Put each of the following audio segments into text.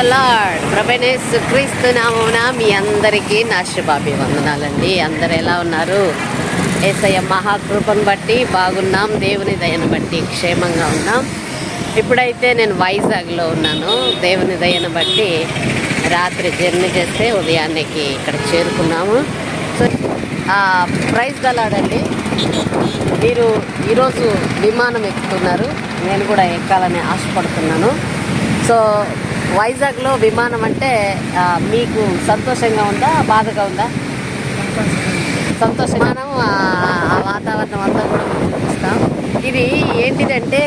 Lord. క్రీస్తు నామమున మీ అందరికీ నా శుభాభి వందనాలండి అందరు ఎలా ఉన్నారు? ఏసయ్య మహాకృపను బట్టి బాగున్నాం దేవుని దయను బట్టి క్షేమంగా ఉన్నాం. ఇప్పుడైతే నేను వైజాగ్లో ఉన్నాను. దేవుని దయను బట్టి రాత్రి జర్నీ చేస్తే ఉదయాన్నికి ఇక్కడ చేరుకున్నాము. సో ఆ, ప్రైజ్ దలాడండి మీరు ఈరోజు విమానం ఎక్కుతున్నారు. నేను కూడా ఎక్కాలని ఆశపడుతున్నాను. సో వైజాగ్లో విమానం అంటే మీకు సంతోషంగా ఉందా బాధగా ఉందా? సంతోషంగా మనం ఆ వాతావరణం అంతా కూడా చూపిస్తాం. ఇది ఏంటిదంటే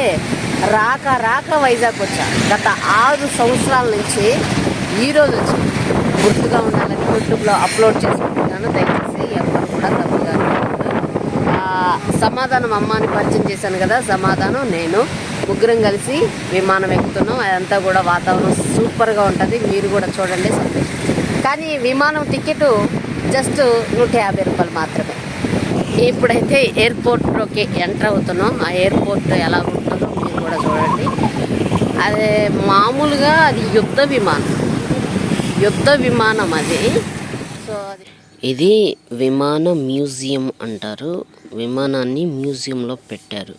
రాక రాక వైజాగ్ వచ్చా. గత ఆరు సంవత్సరాల నుంచి ఈరోజు వచ్చి. గుర్తుగా ఉండాలని యూట్యూబ్లో అప్లోడ్ చేసుకుంటున్నాను దయచేసి ఎవరు కూడా తప్పుగా అనుకోవద్దు. సమాధానం అమ్మాని పరిచయం చేశాను కదా సమాధానం నేను. ముగ్గురం కలిసి విమానం ఎక్కుతున్నాం. అదంతా కూడా వాతావరణం సూపర్గా ఉంటుంది. మీరు కూడా చూడండి కానీ విమానం టికెట్ జస్ట్ నూట యాభై రూపాయలు మాత్రమే. ఇప్పుడైతే ఎయిర్పోర్ట్లోకి ఎంటర్ అవుతున్నాం. ఆ ఎయిర్పోర్ట్ ఎలా ఉంటుందో మీరు కూడా చూడండి. అదే మామూలుగా అది యుద్ధ విమానం. యుద్ధ విమానం అది. ఇది విమాన మ్యూజియం అంటారు. విమానాన్ని మ్యూజియంలో పెట్టారు.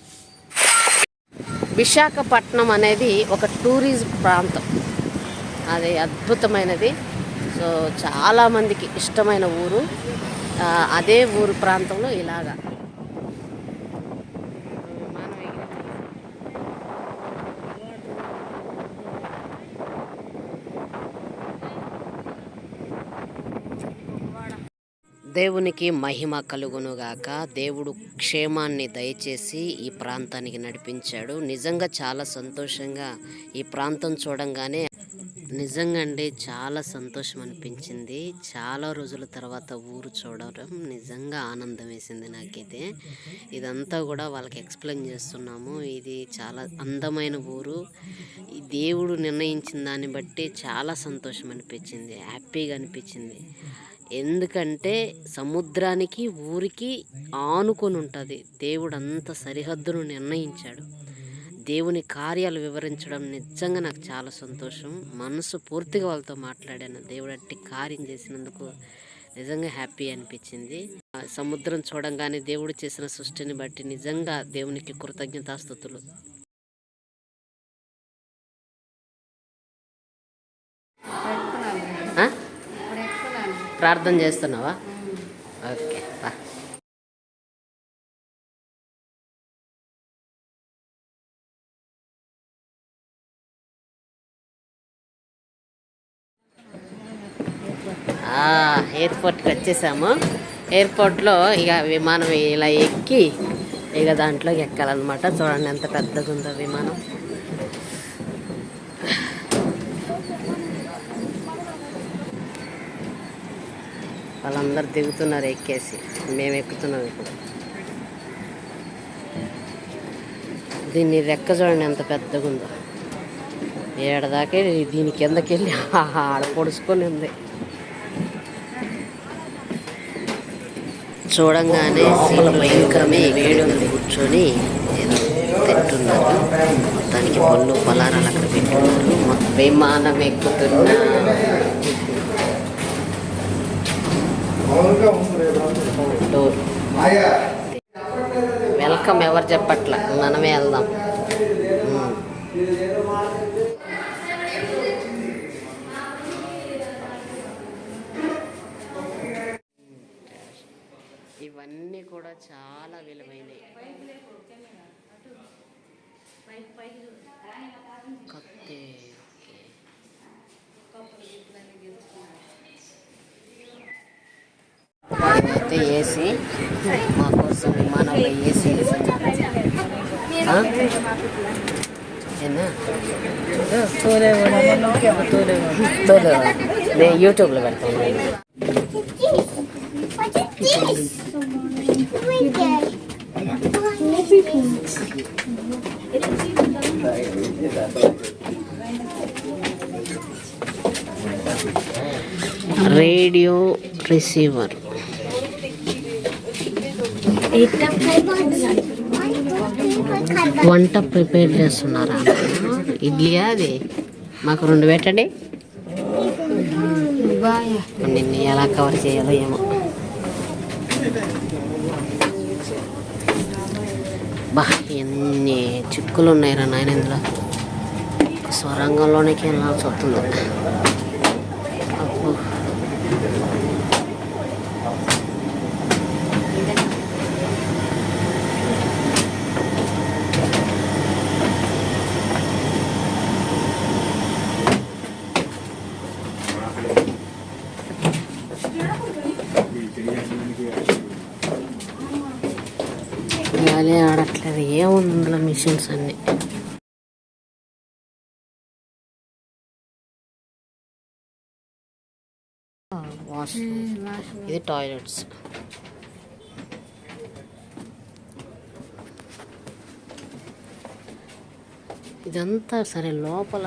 విశాఖపట్నం అనేది ఒక టూరిజం ప్రాంతం. అది అద్భుతమైనది. సో చాలామందికి ఇష్టమైన ఊరు. అదే ఊరు ప్రాంతంలో ఇలాగా విమానం ఎగిరి- దేవునికి మహిమ కలుగునుగాక. దేవుడు క్షేమాన్ని దయచేసి ఈ ప్రాంతానికి నడిపించాడు. నిజంగా చాలా సంతోషంగా ఈ ప్రాంతం చూడంగానే నిజంగా అండి చాలా సంతోషం అనిపించింది. చాలా రోజుల తర్వాత ఊరు చూడడం నిజంగా ఆనందం వేసింది నాకైతే. ఇదంతా కూడా వాళ్ళకి ఎక్స్ప్లెయిన్ చేస్తున్నాము. ఇది చాలా అందమైన ఊరు. ఈ దేవుడు నిర్ణయించిన దాన్ని బట్టి చాలా సంతోషం అనిపించింది. హ్యాపీగా అనిపించింది. ఎందుకంటే సముద్రానికి ఊరికి ఆనుకొని ఉంటుంది దేవుడు అంత సరిహద్దును నిర్ణయించాడు. దేవుని కార్యాలు వివరించడం నిజంగా నాకు చాలా సంతోషం. మనసు పూర్తిగా వాళ్ళతో మాట్లాడాను. దేవుడు అట్టి కార్యం చేసినందుకు నిజంగా హ్యాపీ అనిపించింది. సముద్రం చూడంగానే దేవుడు చేసిన సృష్టిని బట్టి నిజంగా దేవునికి కృతజ్ఞతాస్థుతులు. ప్రార్థన చేస్తున్నావా? ఓకే బా. ఎయిర్పోర్ట్కి వచ్చేసాము. ఎయిర్పోర్ట్లో ఇక విమానం ఇలా ఎక్కి ఇక దాంట్లోకి ఎక్కాలన్నమాట. చూడండి ఎంత పెద్దగా ఉందో విమానం. వాళ్ళందరూ దిగుతున్నారు ఎక్కేసి. మేము ఎక్కుతున్నాం ఇప్పుడు. దీన్ని రెక్క చూడండి ఎంత పెద్దగా ఉందో. ఏడదాకే దీని కిందకి వెళ్ళి ఆడ పొడుచుకొని ఉంది. చూడంగానే సీన్ భయంకరమే వేడి ఉంది కూర్చొని తింటున్నారు. మొత్తానికి పళ్ళు పలారాలు అక్కడ పెట్టున్నారు. మొత్తం విమానం ఎక్కుతున్నా. డోర్ వెల్కమ్ ఎవరు చెప్పట్ల. మనమే వెళ్దాం. ఇవన్నీ కూడా చాలా విలువైనవి. కత్తి. అయితే ఏసీ మా కోసం విమానంలో ఏసీ నేను యూట్యూబ్లో పెడతాను రేడియో రిసీవర్ వంట ప్రిపేర్ చేస్తున్నారా? ఇడ్లీ అది? మాకు రెండు పెట్టండి. నిన్ను ఎలా కవర్ చేయాలో ఏమో. బా ఎన్ని చిక్కులు ఉన్నాయిరా నాయన ఇందులో. స్వరంగంలోనికి వెళ్ళాల్సి వస్తుంది గాలి ఆడట్లేదు. ఏముంది ఇందులో మిషన్స్ అన్ని. ఇది టాయిలెట్స్. ఇదంతా సరే లోపల